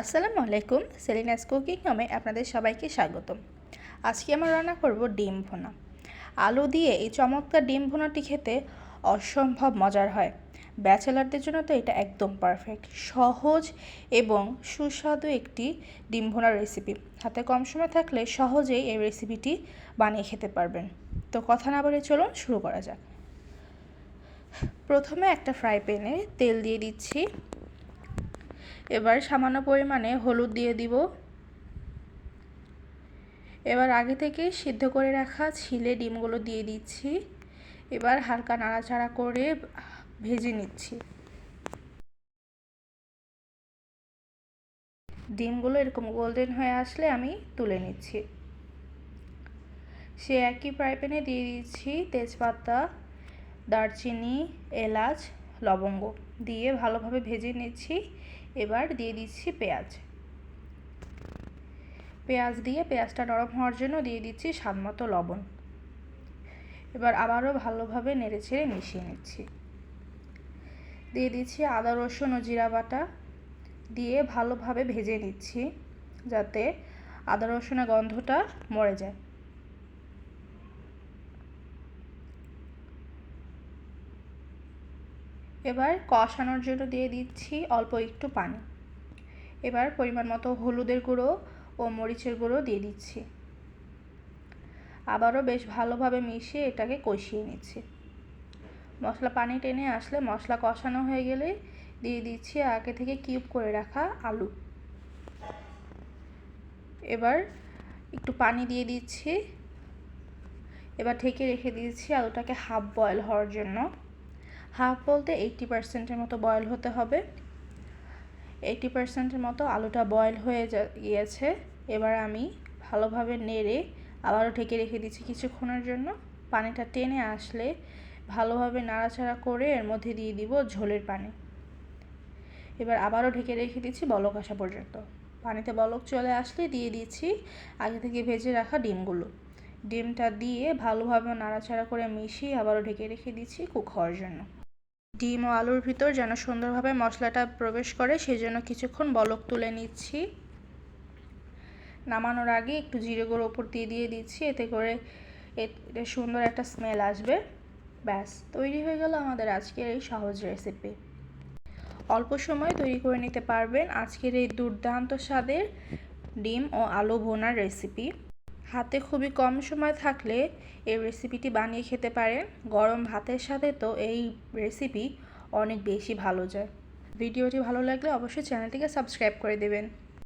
আসসালামু আলাইকুম, সেলিনাস কুকিং নামে আপনাদের সবাইকে স্বাগতম। আজকে আমরা রান্না করব ডিম ভুনা। আলু দিয়ে এই চমৎকার ডিম ভুনাটি খেতে অসম্ভব মজার হয়। ব্যাচেলারদের জন্য তো এটা একদম পারফেক্ট, সহজ এবং সুস্বাদু একটি ডিম ভুনার রেসিপি। হাতে কম সময় থাকলে সহজেই এই রেসিপিটি বানিয়ে খেতে পারবেন। তো কথা না বলে চলুন শুরু করা যাক। প্রথমে একটা ফ্রাই প্যানে তেল দিয়ে দিচ্ছি। এবার সামান্য পরিমাণে হলুদ দিয়ে দিব। এবার আগে থেকে সিদ্ধ করে রাখা ছিলে ডিমগুলো দিয়ে দিচ্ছি। এবার হালকা নাড়াচাড়া করে ভেজে নিচ্ছি। ডিমগুলো এরকম গোল্ডেন হয়ে আসলে আমি তুলে নিচ্ছি। সে একই ফ্রাই প্যানে দিয়ে দিচ্ছি তেজপাতা, দারচিনি, এলাচ, লবঙ্গ দিয়ে ভালোভাবে ভেজে নিচ্ছি। এবার দিয়ে দিচ্ছি পেঁয়াজ। পেঁয়াজ দিয়ে পেঁয়াজটা নরম হওয়ার জন্য দিয়ে দিচ্ছি স্বাদ মতো লবণ। এবার আবারও ভালোভাবে নেড়ে ছেড়ে মিশিয়ে নিচ্ছি। দিয়ে দিচ্ছি আদা, রসুন ও জিরা বাটা দিয়ে ভালোভাবে ভেজে নিচ্ছি যাতে আদা, রসুনের গন্ধটা মরে যায়। এবার কষানোর জন্য দিয়ে দিচ্ছি অল্প একটু পানি। এবার পরিমাণ মতো হলুদের গুঁড়ো ও মরিচের গুঁড়ো দিয়ে দিচ্ছি। আবারও বেশ ভালোভাবে মিশিয়ে এটাকে কষিয়ে নিচ্ছি। মশলা পানি টেনে আসলে মশলা কষানো হয়ে গেলে দিয়ে দিচ্ছি আগে থেকে কিউব করে রাখা আলু। এবার একটু পানি দিয়ে দিচ্ছি। এবার ঢেকে রেখে দিয়েছি আলুটাকে হাফ বয়েল হওয়ার জন্য। হাফ বলতে এইটটি পার্সেন্টের মতো বয়েল হতে হবে। এইটটি পার্সেন্টের মতো আলুটা বয়েল হয়ে গিয়েছে। এবার আমি ভালোভাবে নেড়ে আবারও ঢেকে রেখে দিচ্ছি কিছুক্ষণের জন্য। পানিটা টেনে আসলে ভালোভাবে নাড়াচাড়া করে এর মধ্যে দিয়ে দিব ঝোলের পানি। এবার আবারও ঢেকে রেখে দিচ্ছি বলক আসা পর্যন্ত। পানিতে বলক চলে আসলে দিয়ে দিচ্ছি আগে থেকে ভেজে রাখা ডিমগুলো। ডিমটা দিয়ে ভালোভাবে নাড়াচাড়া করে মিশিয়ে আবারও ঢেকে রেখে দিচ্ছি কুক হওয়ার জন্য। ডিম ও আলুর ভিতর যেন সুন্দরভাবে মশলাটা প্রবেশ করে সেই জন্য কিছুক্ষণ বলক তুলে নিচ্ছি। নামানোর আগে একটু জিরে গুঁড়ো ওপর দিয়ে দিয়ে দিচ্ছি, এতে করে এটা সুন্দর একটা স্মেল আসবে। ব্যাস, তৈরি হয়ে গেল আমাদের আজকের এই সহজ রেসিপি অল্প সময় তৈরি করে নিতে পারবেন আজকের এই দুর্দান্ত স্বাদের ডিম ও আলু ভোনার রেসিপি হাতে খুবই কম সময় থাকলে এই রেসিপিটি বানিয়ে খেতে পারেন। গরম ভাতের সাথে তো এই রেসিপি অনেক বেশি ভালো যায়। ভিডিওটি ভালো লাগলে অবশ্যই চ্যানেলটিকে সাবস্ক্রাইব করে দেবেন।